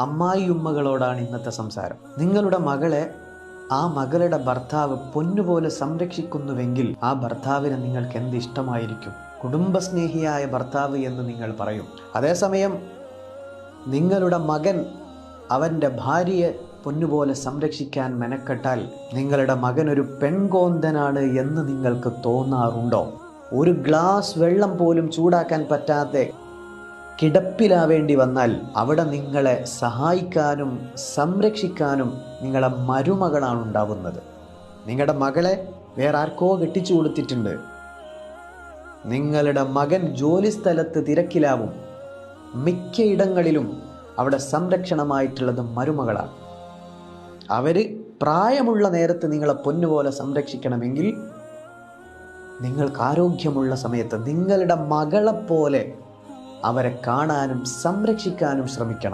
അമ്മായിയുമ്മകളോടാണ് ഇന്നത്തെ സംസാരം. നിങ്ങളുടെ മകളെ ആ മകളുടെ ഭർത്താവ് പൊന്നുപോലെ സംരക്ഷിക്കുന്നുവെങ്കിൽ ആ ഭർത്താവിന് നിങ്ങൾക്ക് എന്ത് ഇഷ്ടമായിരിക്കും? കുടുംബസ്നേഹിയായ ഭർത്താവ് എന്ന് നിങ്ങൾ പറയും. അതേസമയം നിങ്ങളുടെ മകൻ അവന്റെ ഭാര്യയെ പൊന്നുപോലെ സംരക്ഷിക്കാൻ മെനക്കെട്ടാൽ നിങ്ങളുടെ മകൻ ഒരു പെൺകോന്തനാണ് എന്ന് നിങ്ങൾക്ക് തോന്നാറുണ്ടോ? ഒരു ഗ്ലാസ് വെള്ളം പോലും ചൂടാക്കാൻ പറ്റാത്ത കിടപ്പിലാവേണ്ടി വന്നാൽ അവിടെ നിങ്ങളെ സഹായിക്കാനും സംരക്ഷിക്കാനും നിങ്ങളെ മരുമകളാണ് ഉണ്ടാവുന്നത്. നിങ്ങളുടെ മകളെ വേറെ ആർക്കോ കെട്ടിച്ചു കൊടുത്തിട്ടുണ്ട്. നിങ്ങളുടെ മകൻ ജോലി സ്ഥലത്ത് തിരക്കിലാവും. മിക്കയിടങ്ങളിലും അവിടെ സംരക്ഷണമായിട്ടുള്ളത് മരുമകളാണ്. അവർ പ്രായമുള്ള നേരത്ത് നിങ്ങളെ പൊന്നുപോലെ സംരക്ഷിക്കണമെങ്കിൽ നിങ്ങൾക്ക് ആരോഗ്യമുള്ള സമയത്ത് നിങ്ങളുടെ മകളെപ്പോലെ അവരെ കാണാനും സംരക്ഷിക്കാനും ശ്രമിക്കണം.